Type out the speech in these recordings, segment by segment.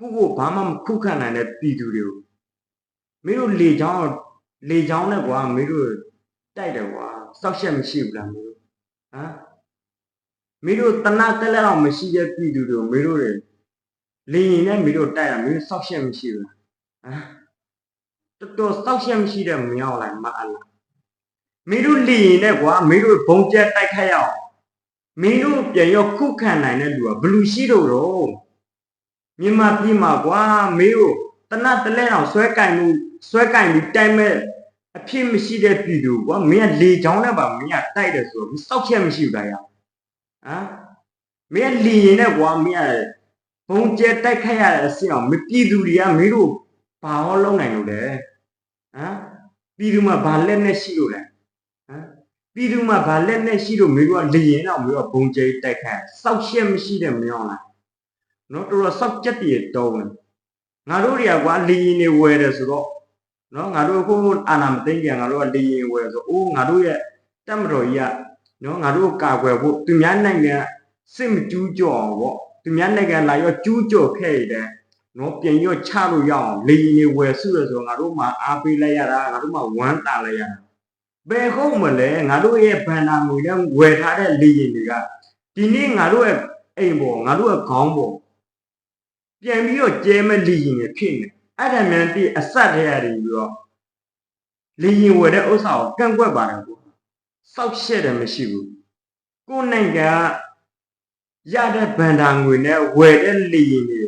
ခုကိုဘာမှမခုခံနိုင်တဲ့ပြည်သူတွေကိုမင်းတို့လေချောင်းလေချောင်းနဲ့ကွာမင်းတို့တိုက်တယ်ကွာစောက်ရှက်မရှိဘူးလားမင်းတို့ဟမ်မင်းတို့တနာတက်လက်တော့မရှိတဲ့ပြည်သူတွေကိုမင်းတို့တွေလေရင်နဲ့မင်းတို့တိုက်တာမင်းတို့စောက်ရှက်မရှိဘူးလားဟမ်တော်တော်စောက်ရှက်မရှိတဲ့မင်းအောင်လိုက်မအလားမင်းတို့လေရင်နဲ့ကွာမင်းတို့ဘုံကျက်တိုက်ခတ်ရအောင်မင်းတို့ပြန်ရောခုခံနိုင်တဲ့လူကဘယ်လူရှိတော့တော့ မြန်မာပြည်မှာကွာမေးကိုတနတ်တလဲအောင်ဆွဲကင်မှုဆွဲကင်ပြီးတိုက်မဲ့အဖြစ်မရှိတဲ့ပြည်သူကွာမင်းကလေချောင်းနဲ့ပါမင်းကတိုက်တယ်ဆိုတော့မင်းစောက်ချက်မရှိဘူးလားရဟမ်မင်းကလေရင်နဲ့ကွာမင်းကဘုံကျဲတိုက်ခတ်ရတဲ့အဆင့်အောင်မင်းပြည်သူတွေကမင်းတို့ဘာဟောလုံးနိုင်လို့လဲဟမ်ပြည်သူမှာဘာလက်နဲ့ရှိလို့လဲဟမ်ပြည်သူမှာဘာလက်နဲ့ရှိလို့မင်းတို့ကလေရင်တော့မင်းတို့ကဘုံကျဲတိုက်ခတ်စောက်ချက်မရှိတဲ့မင်းအောင်လား နော်တော်တော်စောက်ကြက်တည်းတုံးတယ်ငါတို့တွေကကွာလီရင်နေဝယ်တယ်ဆိုတော့နော်ငါတို့ခုအာနာမသိကြငါတို့ကလီရင်ဝယ်ဆိုအိုးငါတို့ရဲ့တက်မတော်ကြီးကနော်ငါတို့ကာကွယ်ဖို့သူများနိုင်ငံစစ်မကျူးကျော်အောင်ပေါ့သူများနိုင်ငံလာရောကျူးကျော်ခဲ့ရတယ်နော်ပြန်ရောချလို့ရအောင်လီရင်နေဝယ်စုရဆိုတော့ငါတို့မှအားပေးလိုက်ရတာငါတို့မှဝမ်းတာလိုက်ရတာဘယ်ဟုတ်မလဲငါတို့ရဲ့ဘန္နာငွေနဲ့ဝယ်ထားတဲ့လီရင်တွေကဒီနေ့ငါတို့ရဲ့အိမ်ပေါ်ငါတို့ရဲ့ခေါင်းပေါ် ပြန်ပြီးတော့ကျဲမဲ့လီရင်ရဖြစ်နေအဲ့ဒါမြန်တိအဆက်ထဲရတယ်ပြီးတော့လီရင်ဝယ်တဲ့ဥစ္စာကိုကန့်ကွက်ပါတယ်ကိုစောက်ရှက်တယ်မရှိဘူးကိုယ်နိုင်ငံကရတဲ့ဗန္ဒာငွေနဲ့ဝယ်တဲ့လီရင်တွေ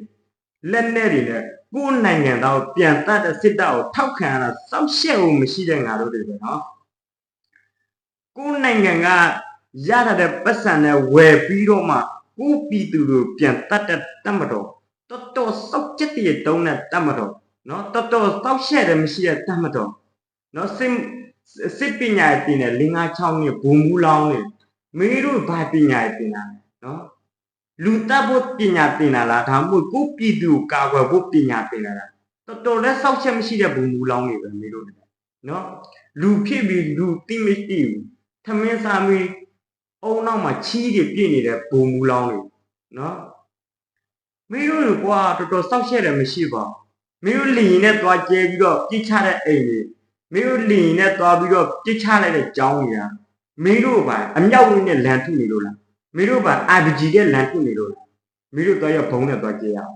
လက်နဲ့တွေနဲ့ကိုယ်နိုင်ငံသားကိုပြန်တတ်တဲ့စစ်တပ်ကိုထောက်ခံရတာစောက်ရှက်ဖို့မရှိတဲ့ငါတို့တွေပဲနော်ကိုယ်နိုင်ငံကရတဲ့ပတ်စံနဲ့ဝယ်ပြီးတော့မှကိုယ်ပြည်သူတို့ပြန်တတ်တဲ့တတ်မတော် တော်တော်စောက်ချက်တည်းတုံးတဲ့တတ်မတော်နော်တော်တော်စောက်ရှက်တယ်မရှိတဲ့တတ်မတော်နော်စစ်စစ်ပညာရေးတင်တဲ့လင်းငါ6နှစ်ဘုံမူလောင်းနေမင်းတို့ဘာပညာရေးတင်တာလဲနော်လူတပ်ဖို့ပညာတင်တာလားဒါမှမဟုတ်ကိုပြည်သူကိုကာကွယ်ဖို့ပညာတင်တာလားတော်တော်လည်းစောက်ချက်မရှိတဲ့ဘုံမူလောင်းနေပဲမင်းတို့နော်လူဖြစ်ပြီးလူတိမတိဘူးထမင်းစားမီအုံနောက်မှာချီးတွေပြည့်နေတဲ့ဘုံမူလောင်းနေနော် မင်းတို့ကွာတော်တော်စောက်ရှက်တယ်မရှိပါဘူးမင်းတို့လီရင်နဲ့သွားကျဲပြီးတော့ပြစ်ချတဲ့အိမ်တွေမင်းတို့လီရင်နဲ့သွားပြီးတော့ပြစ်ချလိုက်တဲ့ကြောင်းကြီးอ่ะမင်းတို့ပါအမြောက်ဝင်းနဲ့လန်ထုနေလို့လားမင်းတို့ပါ RPG နဲ့လန်ထုနေလို့လားမင်းတို့သွားရဘုံနဲ့သွားကျဲရအောင်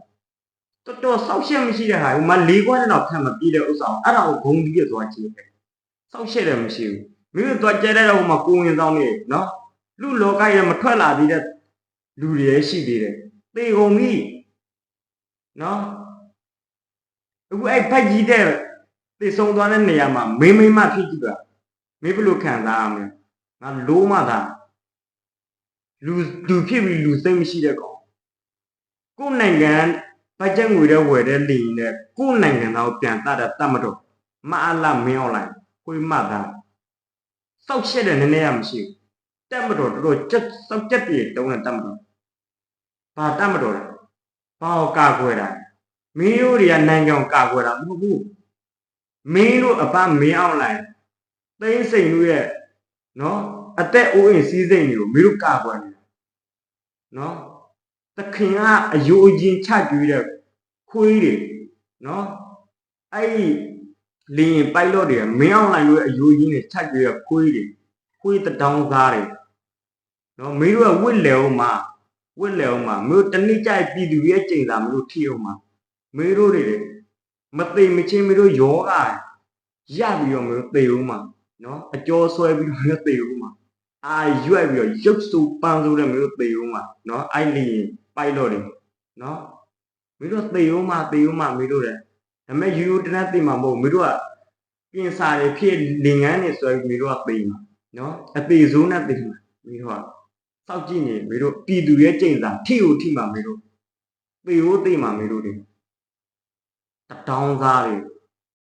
တော်တော်စောက်ရှက်မရှိတဲ့ဟာဟိုမှာလေးခွန်းနဲ့တော့ခံမပြေတဲ့ဥစ္စာကိုအဲ့ဒါကိုဘုံပြီးတော့သွားကျဲတယ်စောက်ရှက်တယ်မရှိဘူးမင်းတို့သွားကျဲတဲ့တော့ဟိုမှာကိုဝင်ဆောင်နေနော်လူလောကရဲ့မထွက်လာသေးတဲ့လူတွေရဲ့ရှိသေးတယ်သေကုန်ပြီ နော်အခုအဲ့ဖက်ကြီးတဲ့သိဆုံးသွားတဲ့နေရာမှာမင်းမိမဖြစ်ကြည့်ပါမင်းဘယ်လိုခံစားရမလဲငါလိုးမှသာလူလူဖြစ်ပြီးလူစိတ်မရှိတဲ့ကောင်ကိုယ်နိုင်ငံဘတ်ဂျက်ငွေတဲ့ဝယ်တဲ့လီနဲ့ကိုယ်နိုင်ငံသားကိုပြန်တတ်တဲ့တတ်မတော့မအားလာမင်းအောင်လိုက်ခွေးမှသာစောက်ရှက်တဲ့နည်းနည်းရမရှိဘူးတက်မတော်တော်တော်ချက်စောက်ချက်ပြေတုံးတဲ့တက်မတော်ဘာတက်မတော်လဲ ဘာကိုကာကွယ်တာမင်းတို့တွေကနိုင်ငံကိုကာကွယ်တာမဟုတ်ဘူးမင်းတို့အပမင်းအောင်လိုက်သိမ့်စိန်တို့ရဲ့နော်အသက်အိုးအိမ်စီးစိမ်တွေကိုမင်းတို့ကာကွယ်နေတာနော်သခင်ကအယိုးအချင်းချကျွေးတဲ့ခွေးတွေနော်အဲ့ဒီလင်းပိုက်လော့တွေကမင်းအောင်လိုက်တို့ရဲ့အယိုးချင်းတွေချကျွေးတဲ့ခွေးတွေခွေးတတောင်းသားတွေနော်မင်းတို့ကဝစ်လေအောင်မှာ ဝစ်လဲအောင်မှာမင်းတို့တနည်းကြိုက်ပြည်သူရဲ့ကြိမ်သာမလို့ထီအောင်မှာမင်းတို့တွေလေမသိမချင်းမင်းတို့ယောဂရပြီးတော့မင်းတို့သေအောင်မှာနော်အကျော်ဆွဲပြီးတော့မင်းတို့သေအောင်မှာအာရွက်ပြီးတော့ရုပ်စုပန်းဆိုတဲ့မင်းတို့သေအောင်မှာနော်အဲ့လီပိုက်တော့တယ်နော်မင်းတို့သေအောင်မှာသေအောင်မှာမင်းတို့တဲ့ဒါပေမဲ့ယူယူတနတ်သိမှာမဟုတ်မင်းတို့ကပြင်စာတွေဖြစ်လင်ငန်းနေဆွဲပြီးမင်းတို့ကသေမှာနော်အသေးစိုးနဲ့သေမှာမင်းတို့က စောက်ကြည့်နေမေတို့ပြည်သူရဲ့ကြိမ်စာထိကိုထိမှာမေတို့သေကိုသေမှာမေတို့တွေတတောင်းသားတွေ